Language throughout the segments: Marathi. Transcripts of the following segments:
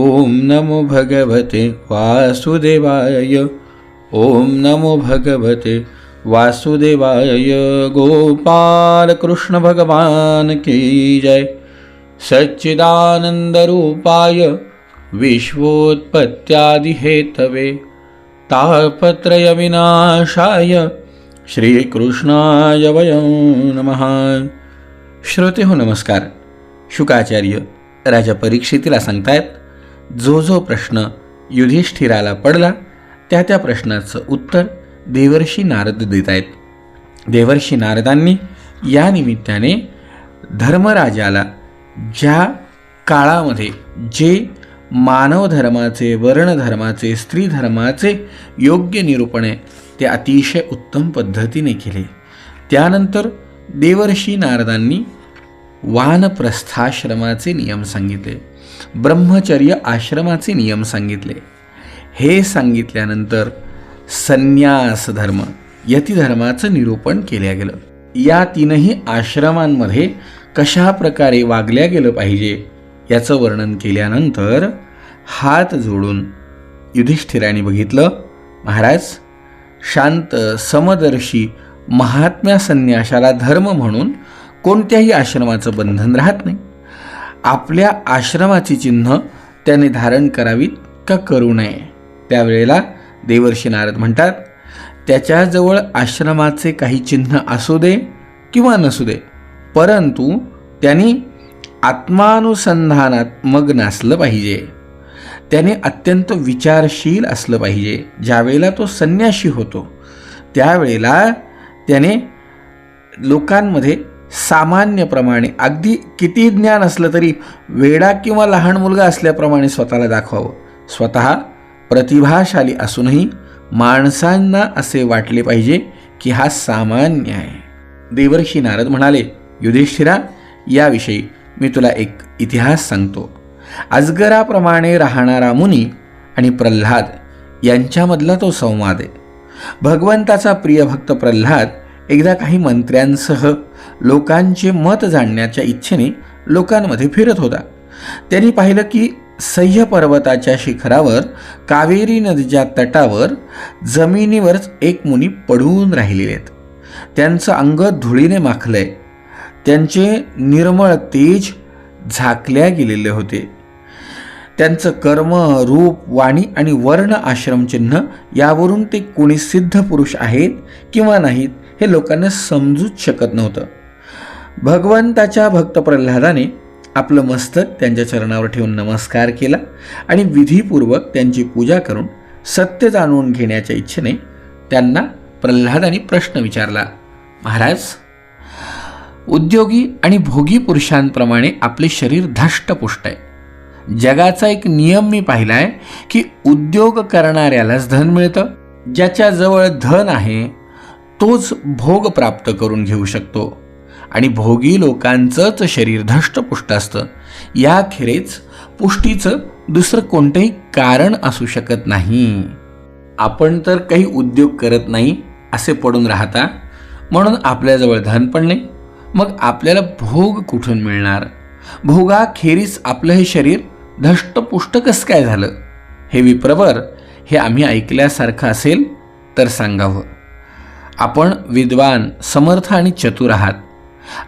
ॐ नमो भगवते वासुदेवाय ॐ नमो भगवते वासुदेवाय गोपाल कृष्ण भगवान की जय। सच्चिदानन्दरूपाय विश्वोत्पत्त्यादिहेतवे तापत्रय विनाशाय श्रीकृष्णाय वयं नमः। श्रोते हो नमस्कार। शुकाचार्य राजा परीक्षितीला सांगतायत जो जो प्रश्न युधिष्ठिराला पडला त्या त्या प्रश्नाचं उत्तर देवर्षी नारद देत आहेत देवर्षी नारदांनी या निमित्ताने धर्मराजाला ज्या काळामध्ये जे मानव धर्माचे वर्णधर्माचे स्त्रीधर्माचे योग्य निरूपण आहे ते अतिशय उत्तम पद्धतीने केले. त्यानंतर देवर्षी नारदांनी वानप्रस्थाश्रमाचे नियम सांगितले. ब्रह्मचर्य आश्रमाचे नियम सांगितले. हे सांगितल्यानंतर संन्यास धर्म यतिधर्माचं निरूपण केल्या गेलं. या तीनही आश्रमांमध्ये कशा प्रकारे वागल्या गेलं पाहिजे याचं वर्णन केल्यानंतर हात जोडून युधिष्ठिराने बघितलं महाराज शांत समदर्शी महात्म्या संन्याशाला धर्म म्हणून कोणत्याही आश्रमाचं बंधन राहत नाही. आपल्या आश्रमाची चिन्ह त्याने धारण करावीत का करू नये त्यावेळेला देवर्षी नारद म्हणतात त्याच्याजवळ आश्रमाचे काही चिन्ह असू दे किंवा नसू दे परंतु त्यांनी आत्मानुसंधानात मग्न असलं पाहिजे. त्याने अत्यंत विचारशील असलं पाहिजे. ज्यावेळेला तो संन्याशी होतो त्यावेळेला त्याने लोकांमध्ये सामान्यप्रमाणे अगदी किती ज्ञान असलं तरी वेडा किंवा लहान मुलगा असल्याप्रमाणे स्वतःला दाखवावं. स्वतः प्रतिभाशाली असूनही माणसांना असे वाटले पाहिजे की हा सामान्य आहे. देवर्षी नारद म्हणाले युधिष्ठिरा याविषयी मी तुला एक इतिहास सांगतो. अजगराप्रमाणे राहणारा मुनी आणि प्रल्हाद यांच्यामधला तो संवाद आहे. भगवंताचा प्रिय भक्त प्रल्हाद एकदा काही मंत्र्यांसह लोकांचे मत जाणण्याच्या इच्छेने लोकांमध्ये फिरत होता. त्यांनी पाहिलं की सह्य पर्वताच्या शिखरावर कावेरी नदीच्या तटावर जमिनीवरच एक मुनी पडून राहिलेले आहेत. त्यांचं अंग धुळीने माखलंय. त्यांचे निर्मळ तेज झाकल्या गेलेले होते. त्यांचं कर्म रूप वाणी आणि वर्ण आश्रमचिन्ह यावरून ते कोणी सिद्ध पुरुष आहेत किंवा नाहीत हे लोकांना समजूच शकत नव्हतं. भगवंताच्या भक्त प्रल्हादाने आपलं मस्तक त्यांच्या चरणावर ठेवून नमस्कार केला आणि विधीपूर्वक त्यांची पूजा करून सत्य जाणून घेण्याच्या इच्छेने त्यांना प्रल्हादाने प्रश्न विचारला महाराज उद्योगी आणि भोगी पुरुषांप्रमाणे आपले शरीर धष्टपुष्ट आहे. जगाचा एक नियम मी पाहिला आहे की उद्योग करणाऱ्यालाच धन मिळतं. ज्याच्याजवळ धन आहे तोच भोग प्राप्त करून घेऊ शकतो. आणि भोगी लोकांचंच शरीर धष्टपुष्ट असतं. याखेरीज पुष्टीचं दुसरं कोणतंही कारण असू शकत नाही. आपण तर काही उद्योग करत नाही असे पडून राहता. म्हणून आपल्याजवळ धन पण नाही. मग आपल्याला भोग कुठून मिळणार? भोगाखेरीस आपलं हे शरीर धष्टपुष्ट कसं काय झालं? हे विप्रवर हे आम्ही ऐकल्यासारखं असेल तर सांगावं. आपण विद्वान समर्थ आणि चतुर आहात.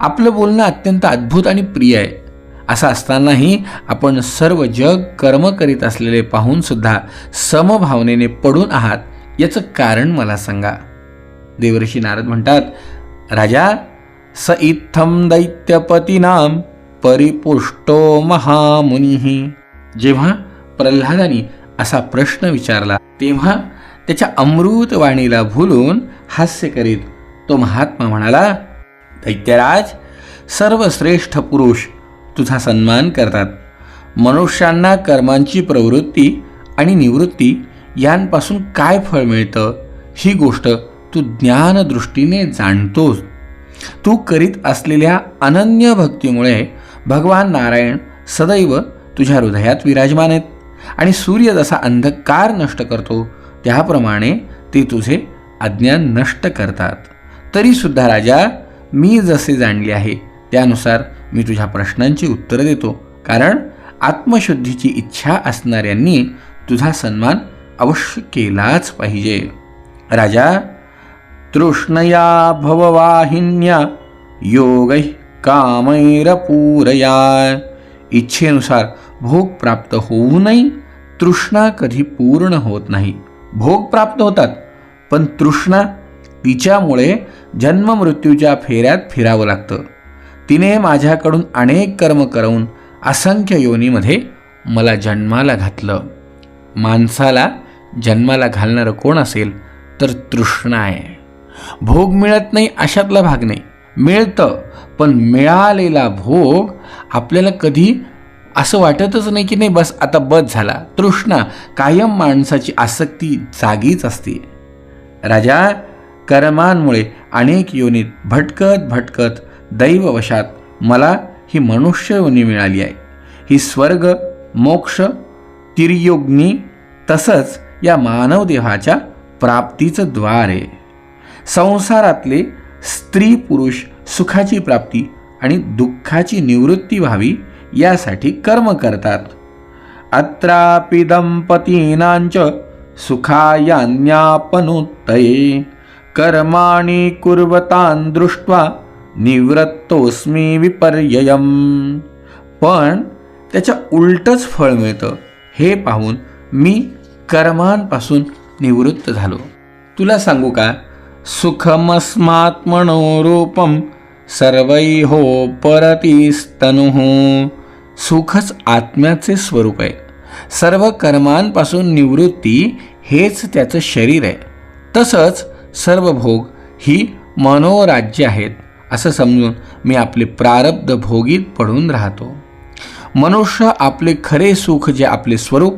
आपलं बोलणं अत्यंत अद्भुत आणि प्रिय आहे. असं असतानाही आपण सर्व जग कर्म करीत असलेले पाहून सुद्धा समभावनेने पडून आहात याचं कारण मला सांगा. देवर्षी नारद म्हणतात राजा स इत्थम दैत्यपतीनाम परिपुष्टो महामुनी. जेव्हा प्रल्हादाने असा प्रश्न विचारला तेव्हा त्याच्या अमृतवाणीला भुलून हास्य करीत तो महात्मा म्हणाला दैत्यराज सर्वश्रेष्ठ पुरुष तुझा सन्मान करतात. मनुष्यांना कर्मांची प्रवृत्ती आणि निवृत्ती यांपासून काय फळ मिळतं? ही गोष्ट तू ज्ञानदृष्टीने जाणतोस. तू करीत असलेल्या अनन्य भक्तीमुळे भगवान नारायण सदैव तुझ्या हृदयात विराजमान आहेत. आणि सूर्य जसा अंधकार नष्ट करतो त्याप्रमाणे ते तुझे अज्ञान नष्ट करतात. तरीसुद्धा राजा मी जसे जाणले आहे त्यानुसार मी तुझ्या प्रश्नांची उत्तरं देतो. कारण आत्मशुद्धीची इच्छा असणाऱ्यांनी तुझा सन्मान अवश्य केलाच पाहिजे. राजा तृष्णया भववाहिन्या योगै कामैरपूरया इच्छेनुसार भोग प्राप्त होऊनही तृष्णा कधी पूर्ण होत नाही. भोग प्राप्त होतात पण तृष्णा तिच्यामुळे जन्ममृत्यूच्या फेऱ्यात फिरावं लागतं. तिने माझ्याकडून अनेक कर्म करवून असंख्य योनीमध्ये मला जन्माला घातलं. माणसाला जन्माला घालणारं कोण असेल तर तृष्णा आहे. भोग मिळत नाही अशातला भाग नाही. मिळतं पण मिळालेला भोग आपल्याला कधी असं वाटतच नाही की नाही बस आता बस झाला. तृष्णा कायम माणसाची आसक्ती जागीच असते. राजा कर्मांमुळे अनेक योनीत भटकत भटकत दैववशात मला ही मनुष्य योनी मिळाली आहे. ही स्वर्ग मोक्ष तिर्योग्नी तसंच या मानवदेहाच्या प्राप्तीचं द्वार आहे. संसारातले स्त्री पुरुष सुखाची प्राप्ती आणि दुःखाची निवृत्ती व्हावी यासाठी कर्म करतात. अत्रापि दंपतीनांच सुखायान्यापनुत्तये. कर्माणि कुर्वतान् दृष्ट्वा निवृत्तोस्मी विपर्ययम. पण त्याच्या उलटच फळ मिळतं. हे पाहून मी कर्मांपासून निवृत्त झालो. तुला सांगू का? सुखमस्मात् हो सर्वैहो परतीस्तनुः सुखच आत्म्याचे स्वरूप आहे. सर्व कर्मांपासून निवृत्ती हेच त्याचं शरीर आहे. तसंच सर्व भोग ही मनोराज्य आहेत असं समजून मी आपले प्रारब्ध भोगीत पडून राहतो. मनुष्य आपले खरे सुख जे आपले स्वरूप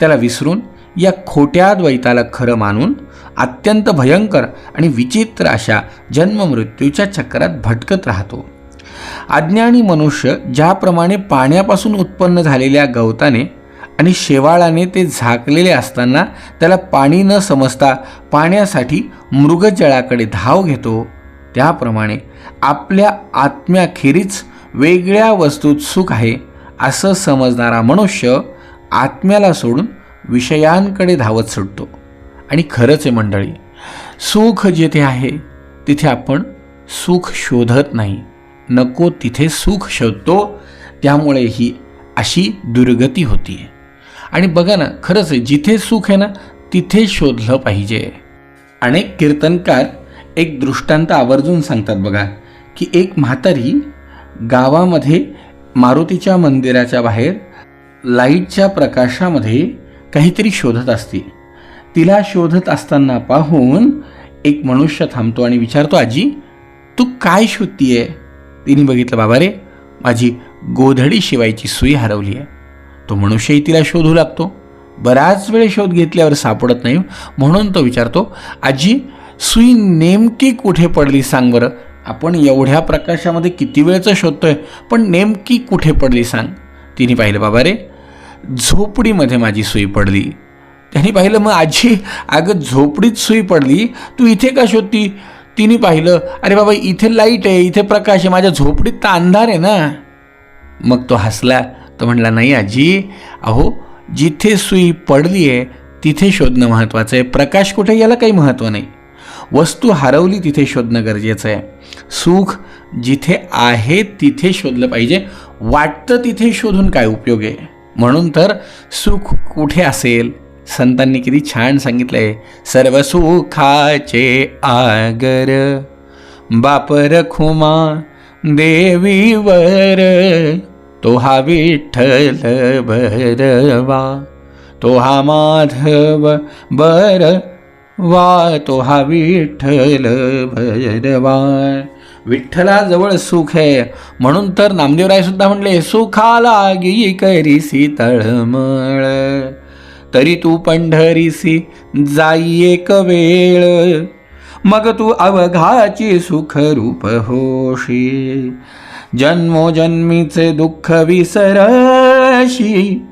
त्याला विसरून या खोट्या द्वैताला खरं मानून अत्यंत भयंकर आणि विचित्र अशा जन्ममृत्यूच्या चक्रात भटकत राहतो. अज्ञानी मनुष्य ज्याप्रमाणे पाण्यापासून उत्पन्न झालेल्या गवताने आणि शेवाळाने ते झाकलेले असताना त्याला पाणी न समजता पाण्यासाठी मृगजळाकडे धाव घेतो त्याप्रमाणे आपल्या आत्म्याखेरीज वेगळ्या वस्तूत सुख आहे असं समजणारा मनुष्य आत्म्याला सोडून विषयांकडे धावत सुटतो. आणि खरंच आहे मंडळी सुख जेथे आहे तिथे आपण सुख शोधत नाही. नको तिथे सुख शोधतो त्यामुळे ही अशी दुर्गती होती. आणि बघा ना खरंच आहे जिथे सुख आहे ना तिथे शोधलं पाहिजे. अनेक कीर्तनकार एक दृष्टांत आवर्जून सांगतात बघा की एक म्हातारी गावामध्ये मारुतीच्या मंदिराच्या बाहेर लाईटच्या प्रकाशामध्ये काहीतरी शोधत असते तिला शोधत असताना पाहून एक मनुष्य थांबतो आणि विचारतो आजी तू काय शोधतीये? तिने बघितलं बाबा रे माझी गोधडी शिवायची सुई हरवली आहे तो मनुष्यही तिला शोधू लागतो. बराच वेळ शोध घेतल्यावर सापडत नाही. म्हणून तो विचारतो आजी सुई नेमकी कुठे पडली सांग बरं? आपण एवढ्या प्रकाशामध्ये किती वेळचं शोधतोय पण नेमकी कुठे पडली सांग? तिने पाहिलं बाबा रे झोपडीमध्ये माझी सुई पडली. त्यांनी पाहिलं मग आजी अगं झोपडीत सुई पडली. तू इथे का शोधती? तिने पाहिलं अरे बाबा इथे लाइट आहे इथे प्रकाश आहे माझ्या झोपडीत तर अंधार आहे ना. मग तो हसला. तो म्हणला नाही आजी अहो जिथे सुई पडली आहे तिथे शोधणं महत्त्वाचं आहे. प्रकाश कुठे याला काही महत्त्व नाही. वस्तू हरवली तिथे शोधणं गरजेचं आहे. सुख जिथे आहे तिथे शोधलं पाहिजे. वाटतं तिथे शोधून काय उपयोग आहे? म्हणून तर सुख कुठे असेल? संतांनी किती छान सांगितलंय. सर्व सुखाचे आगर. बापर खुमा देवीवर. तो हा विठ्ठल भरवा. तो हा माधव बर वा तो हा विठ्ठल भरवा. विठ्ठलाजवळ सुख आहे म्हणून तर नामदेवराय सुद्धा म्हणले सुखाला गी करीसी तळमळ. तरी तू पंढरीसी जाई एक वेळ. मग तू अवघाची सुख रूप होशी. जन्मोजन्मीचे दुःख विसरशी.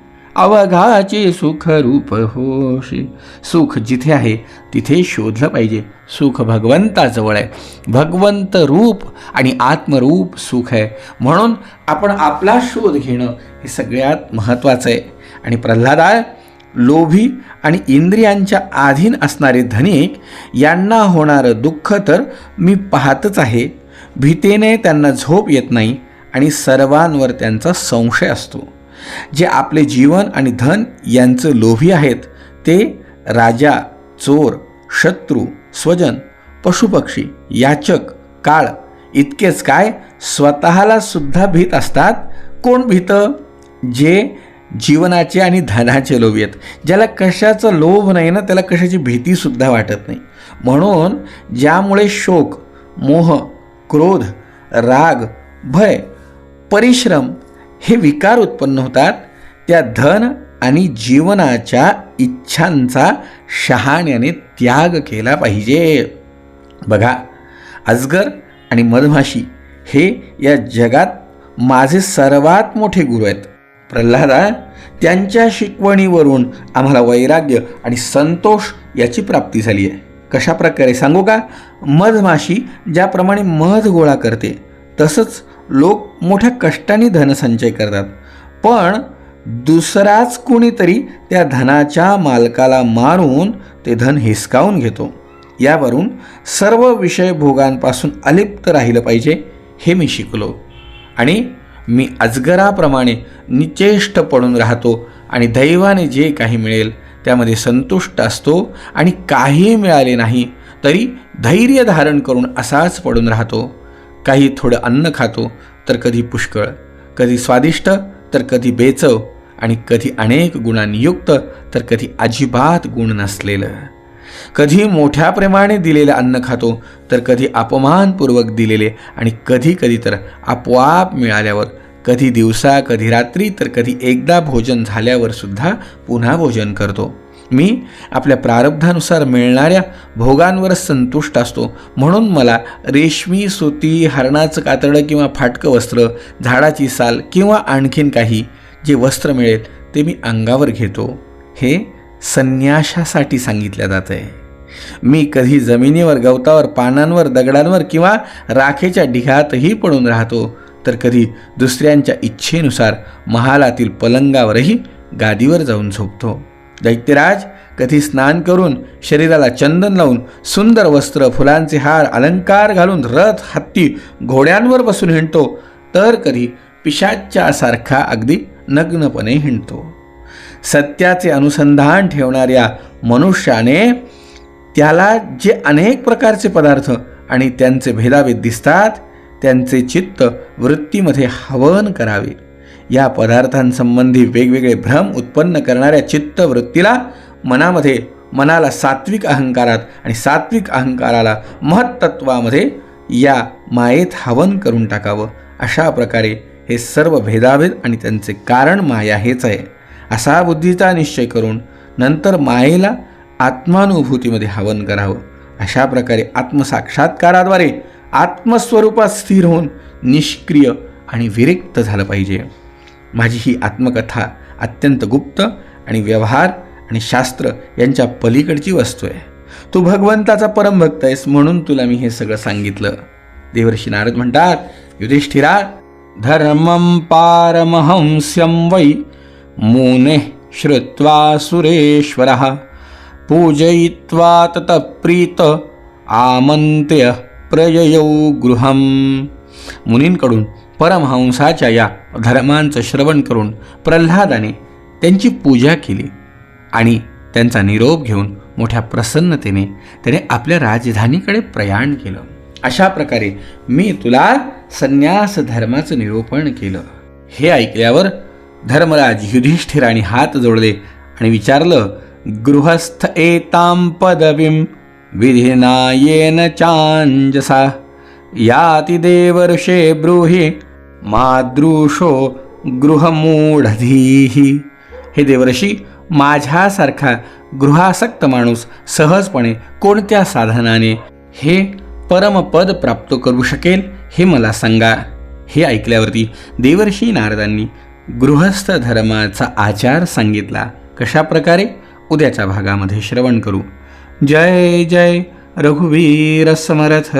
अवघाचे सुख रूप होशी. सुख जिथे आहे तिथे शोधलं पाहिजे. सुख भगवंताजवळ आहे. भगवंत रूप आणि आत्मरूप सुख आहे. म्हणून आपण आपला शोध घेणं हे सगळ्यात महत्त्वाचं आहे. आणि प्रल्हादा लोभी आणि इंद्रियांच्या अधीन असणारे धनिक यांना होणारं दुःख तर मी पाहतच आहे. भीतीने त्यांना झोप येत नाही आणि सर्वांवर त्यांचा संशय असतो. जे आपले जीवन आणि धन यांचं लोभी आहेत ते राजा चोर शत्रू स्वजन पशुपक्षी याचक काळ इतकेच काय स्वतःला सुद्धा भीत असतात? कोण भीतं? जे जीवनाचे आणि धनाचे लोभी आहेत. ज्याला कशाचं लोभ नाही ना त्याला कशाची भीतीसुद्धा वाटत नाही. म्हणून ज्यामुळे शोक मोह क्रोध राग भय परिश्रम हे विकार उत्पन्न होतात त्या धन आणि जीवनाच्या इच्छांचा शहाण्याने त्याग केला पाहिजे. बघा अजगर आणि मधमाशी हे या जगात माझे सर्वात मोठे गुरु आहेत. प्रल्हादा त्यांच्या शिकवणीवरून आम्हाला वैराग्य आणि संतोष याची प्राप्ती झाली आहे. कशा प्रकारे सांगू का? मधमाशी ज्याप्रमाणे मध गोळा करते तसंच लोक मोठ्या कष्टाने धनसंचय करतात. पण दुसराच कुणीतरी त्या धनाच्या मालकाला मारून ते धन हिसकावून घेतो. यावरून सर्व विषय भोगांपासून अलिप्त राहिलं पाहिजे हे मी शिकलो. आणि मी अजगराप्रमाणे निचेष्ट पडून राहतो आणि दैवाने जे काही मिळेल त्यामध्ये संतुष्ट असतो आणि काही मिळाले नाही तरी धैर्य धारण करून असाच पडून राहतो. काही थोडं अन्न खातो तर कधी पुष्कळ कधी स्वादिष्ट तर कधी बेचव आणि कधी अनेक गुणांनी युक्त तर कधी अजिबात गुण नसलेलं. कधी मोठ्या प्रेमाने दिलेलं अन्न खातो तर कधी अपमानपूर्वक दिलेले आणि कधी कधी तर आपोआप मिळाल्यावर कधी दिवसा कधी रात्री तर कधी एकदा भोजन झाल्यावर सुद्धा पुन्हा भोजन करतो. मी आपल्या प्रारब्धानुसार मिळणाऱ्या भोगांवर संतुष्ट असतो. म्हणून मला रेशमी सुती हरणाचं कातडं किंवा फाटकं वस्त्र झाडाची साल किंवा आणखीन काही जे वस्त्र मिळेल ते मी अंगावर घेतो. हे संन्याशासाठी सांगितलं जातं आहे. मी कधी जमिनीवर गवतावर पानांवर दगडांवर किंवा राखेच्या ढिगातही पडून राहतो तर कधी दुसऱ्यांच्या इच्छेनुसार महालातील पलंगावरही गादीवर जाऊन झोपतो. दैत्यराज कधी स्नान करून शरीराला चंदन लावून सुंदर वस्त्र फुलांचे हार अलंकार घालून रथ हत्ती घोड्यांवर बसून हिंडतो तर कधी पिशाच्यासारखा अगदी नग्नपणे हिंडतो. सत्याचे अनुसंधान ठेवणाऱ्या मनुष्याने त्याला जे अनेक प्रकारचे पदार्थ आणि त्यांचे भेदाभेद दिसतात त्यांचे चित्त वृत्तीमध्ये हवन करावे. या पदार्थांसंबंधी वेगवेगळे भ्रम उत्पन्न करणाऱ्या चित्तवृत्तीला मनामध्ये मनाला सात्विक अहंकारात आणि सात्विक अहंकाराला महत्त्वामध्ये या मायेत हवन करून टाकावं. अशा प्रकारे हे सर्व भेदाभेद आणि त्यांचे कारण माया हेच आहे. असा बुद्धीचा निश्चय करून नंतर मायेला आत्मानुभूतीमध्ये हवन करावं. अशा प्रकारे आत्मसाक्षात्काराद्वारे आत्मस्वरूपात स्थिर होऊन निष्क्रिय आणि विरिक्त झालं पाहिजे. माझी ही आत्मकथा अत्यंत गुप्त आणि व्यवहार आणि शास्त्र यांच्या पलीकडची वस्तू आहे. तू भगवंताचा परमभक्त आहेस म्हणून तुला मी हे सगळं सांगितलं. देवर्षी नारद म्हणतात युधिष्ठिरा धर्मं पारमहंस्यं वै मुने श्रुत्वा सुरेश्वरः पूजयित्वा ततप्रीत प्रीत प्रययौ गृहम. मुनींकडून परमहंसाच्या या धर्मांचं श्रवण करून प्रल्हादाने त्यांची पूजा केली आणि त्यांचा निरोप घेऊन मोठ्या प्रसन्नतेने त्याने आपल्या राजधानीकडे प्रयाण केलं. अशा प्रकारे मी तुला संन्यास धर्माचं निरूपण केलं. हे ऐकल्यावर धर्मराज युधिष्ठिराने हात जोडले आणि विचारलं गृहस्थ एतां पदवीं विधिना येन चांजसा याति देवर्षे ब्रूहि मादृशो गृहमूढधीः। हे देवर्षी माझ्यासारखा गृहासक्त माणूस सहजपणे कोणत्या साधनाने हे परमपद प्राप्त करू शकेल हे मला सांगा. हे ऐकल्यावरती देवर्षी नारदांनी गृहस्थ धर्माचा आचार सांगितला. कशा प्रकारे उद्याच्या भागामध्ये श्रवण करू. जय जय रघुवीर समर्थ!